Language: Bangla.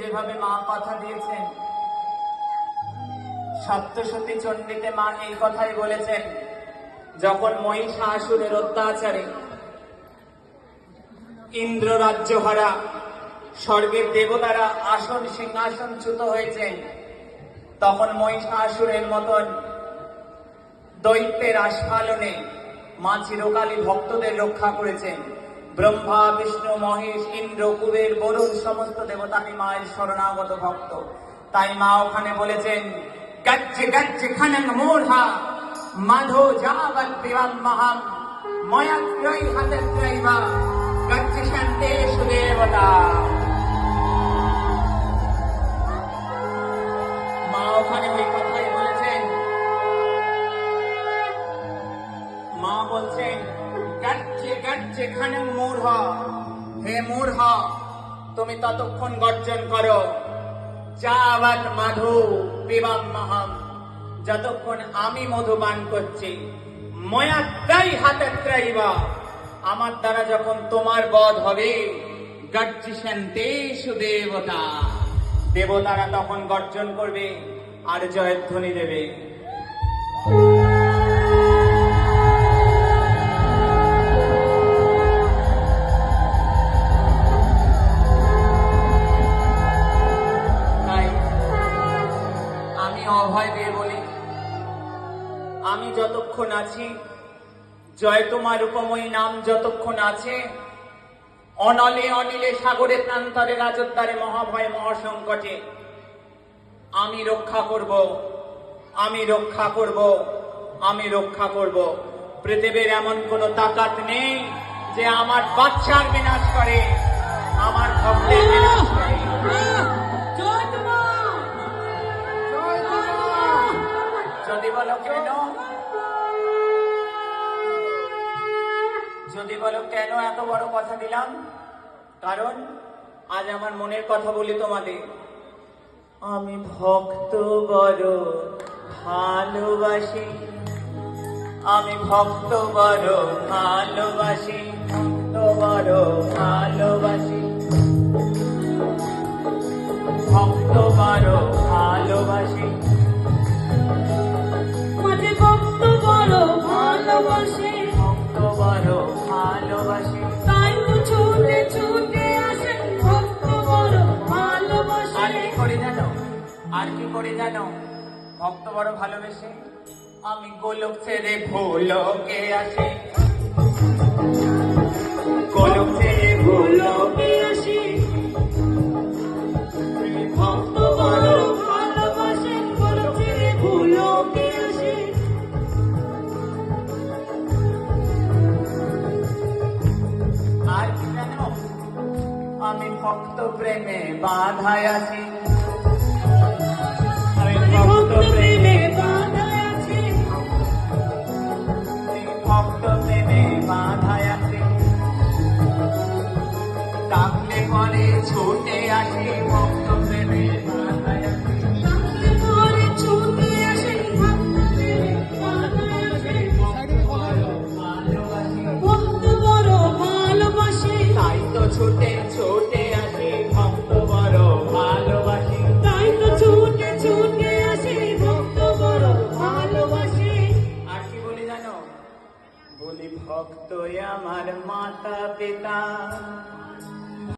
যেভাবে মা কথা দিয়েছেন সপ্তশতী চণ্ডীতে মা এই কথাই বলেছেন, যখন মহিষাসুরের অত্যাচারে ইন্দ্র রাজ্য হারা স্বর্গের দেবতারা আসন সিংহাসন চ্যুত হয়েছেন, তখন মহিষাসুরের মতন দৈত্যের আস্ফালনে মা চিরকালই ভক্তদের রক্ষা করেছেন। ব্রহ্মা, বিষ্ণু, মহেশ, ইন্দ্র, কুবের, বরুণ সমস্ত দেবতারই মায়ের শরণাগত ভক্ত। তাই মা ওখানে বলেছেন, গজ্জে গজ্জে খনং মূঢ়া, মাধো যাবৎ বিবাম মহাম ময়াত্রৈ হতত্রৈবা গজ্জে শান্তে সুদেবতা মা ওখানে ওই কথাই বলেছেন। মা বলছেন গাচ্ছে গাচ্ছে খানে মূঢ় হে মূঢ় তুমি ততক্ষণ গর্জন করো যাবাত মাধু পিবাম মহাম, যতক্ষণ আমি মধু পান করছি, ময়াত্রাই হাতে ত্রাইবা, আমার দ্বারা যখন তোমার বধ হবে গর্জিসেন তেষু দেবতা। দেবতারা তখন গর্জন করবে আর জয়ধ্বনি দেবে। দিয়ে বলি, আমি যতক্ষণ আছি, জয় তোমার উপময়ী নাম যতক্ষণ আছে, অনলে অনিলে সাগরে প্রান্তরে রাজদ্বারে মহাভয় মহাসংকটে, আমি রক্ষা করব, আমি রক্ষা করব, আমি রক্ষা করব। পৃথিবীর এমন কোনো তাকাত নেই যে আমার বাচ্চার বিনাশ করে, আমার ভক্তের বিনাশ করে। বলো কেন? যদি বলো কেন এত বড় কথা দিলাম? কারণ আজ আমার মনের কথা বলি তোমাদের। আমি ভক্ত বড়, ভালোবাসি। আমি ভক্ত বড়, ভালোবাসি। ভক্ত বড় ভালোবাসি। ভক্ত বড়, ভালোবাসি। ভালোবাসে। ভক্ত বড় ভালোবাসি তো ছুটে ছুটে আসে ভক্ত বড় ভালোবাসে। আর কি করে জানো? আর কি করে জানো? ভক্ত বড় ভালোবেসে। আমি গোলক ছেড়ে ভোলকে আসি। গোলক ছেড়ে ভোলকে আসি। ভক্ত বড় ভালোবাসে বলছে ভুলোকে আমি ভক্ত প্রেমে বাধায় আছি। আমি ভক্ত প্রেমে বাধায় আছি। ভক্ত প্রেমে বাধায় আছি। ডাকলে পরে ছুটে আসি ভক্ত প্রেমে। ছুটে আসি ভক্ত বড় ভালোবাসি। তাই তো ছুটে ছুটে আসে ভক্ত বড় ভালোবাসে। আর কি বলি জানো? বলি ভক্ত আমার মাতা পিতা